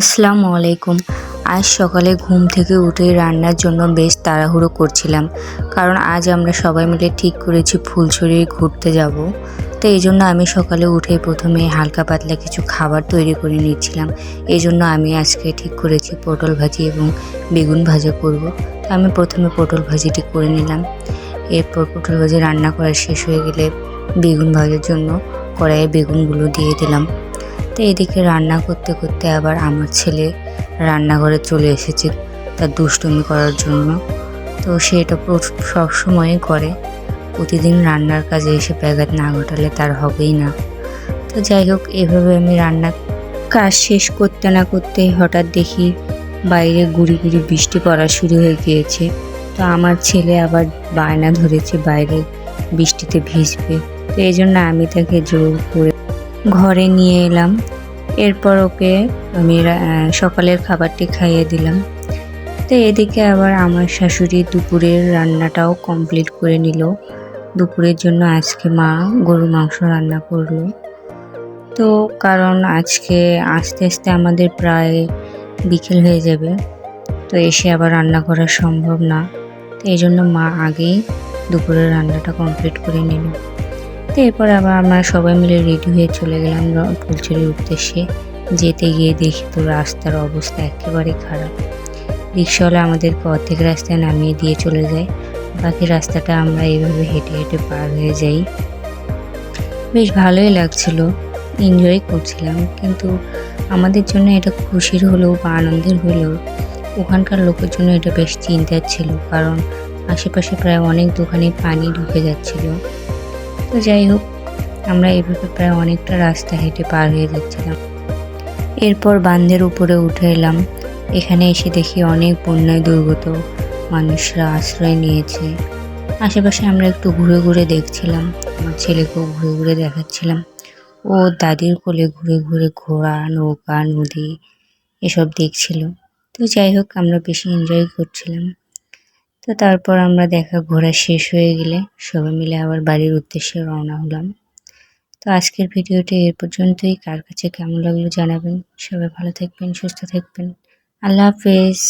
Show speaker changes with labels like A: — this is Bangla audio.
A: আসসালামু আলাইকুম। আজ সকালে ঘুম থেকে উঠে রান্নার জন্য বেশ তাড়াহুড়ো করছিলাম, কারণ আজ আমরা সবাই মিলে ঠিক করেছি ফুলছড়ি ঘুরতে যাব। তো এই জন্য আমি সকালে উঠে প্রথমে হালকা পাতলা কিছু খাবার তৈরি করে নিচ্ছিলাম। এই জন্য আমি আজকে ঠিক করেছি পটল ভাজি এবং বেগুন ভাজা করব। তো আমি প্রথমে পটল ভাজিটি করে নিলাম। এরপর পটল ভাজি রান্না করা শেষ হয়ে গেলে বেগুন ভাজার জন্য কড়াইয়ে বেগুনগুলো দিয়ে দিলাম। তো এদিকে রান্না করতে করতে আবার আমার ছেলে রান্নাঘরে চলে এসেছে তার দুষ্টুমি করার জন্য। তো সে এটা সবসময়ই করে। প্রতিদিন রান্নার কাজে এসে ব্যাঘাত না ঘটালে তার হবেই না। তো যাই হোক, এভাবে আমি রান্না কাজ শেষ করতে না করতে হঠাৎ দেখি বাইরে গুড়ি গুড়ি বৃষ্টি পড়া শুরু হয়ে গিয়েছে। তো আমার ছেলে আবার বায়না ধরেছে বাইরে বৃষ্টিতে ভিজবে। তো এই জন্য আমি তাকে জোর করে ঘরে নিয়ে এলাম। এরপর ওকে আমি সকালের খাবারটি খাইয়ে দিলাম। তো এদিকে আবার আমার শাশুড়ি দুপুরের রান্নাটাও কমপ্লিট করে নিল। দুপুরের জন্য আজকে মা গরু মাংস রান্না করল। তো কারণ আজকে আস্তে আস্তে আমাদের প্রায় বিকেল হয়ে যাবে। তো এসে আবার রান্না করা সম্ভব না। তো এই জন্য মা আগেই দুপুরের রান্নাটা কমপ্লিট করে নিল। তো এরপর আবার আমরা সবাই মিলে রেডি হয়ে চলে গেলাম ফুলছড়ির উদ্দেশ্যে। যেতে গিয়ে দেখি তো রাস্তার অবস্থা একেবারে খারাপ। রিক্সাওয়ালা আমাদেরকে অর্ধেক রাস্তায় নামিয়ে দিয়ে চলে যায়। বাকি রাস্তাটা আমরা এইভাবে হেঁটে হেঁটে পার হয়ে যাই। বেশ ভালোই লাগছিল এনজয় করছিলাম। কিন্তু আমাদের জন্য এটা খুশির হলেও বা আনন্দের হলেও ওখানকার লোকের জন্য এটা বেশ চিন্তার ছিল। কারণ আশেপাশে প্রায় অনেক দোকানে পানি ঢুকে যাচ্ছিল। তো যাই হোক, আমরা এইভাবে প্রায় অনেকটা রাস্তা হেঁটে পার হয়ে যাচ্ছিলাম। এরপর বান্ধের উপরে উঠে এলাম। এখানে এসে দেখি অনেক বন্যায় দুর্গত মানুষরা আশ্রয় নিয়েছে। আশেপাশে আমরা একটু ঘুরে ঘুরে দেখছিলাম। আমার ছেলেকেও ঘুরে ঘুরে দেখাচ্ছিলাম। ও দাদির কোলে ঘুরে ঘুরে ঘোড়া, নৌকা, নদী এসব দেখছিল। তো যাই হোক, আমরা বেশি এনজয় করছিলাম। তো তারপর আমরা দেখা ঘোরা শেষ হয়ে গেলে সবাই মিলে আবার বাড়ির উদ্দেশ্যে রওনা হলাম। তো আজকের ভিডিওটি এর পর্যন্তই। কার কাছে কেমন লাগল জানাবেন। সবাই ভালো থাকবেন, সুস্থ থাকবেন। আল্লাহ হাফেজ।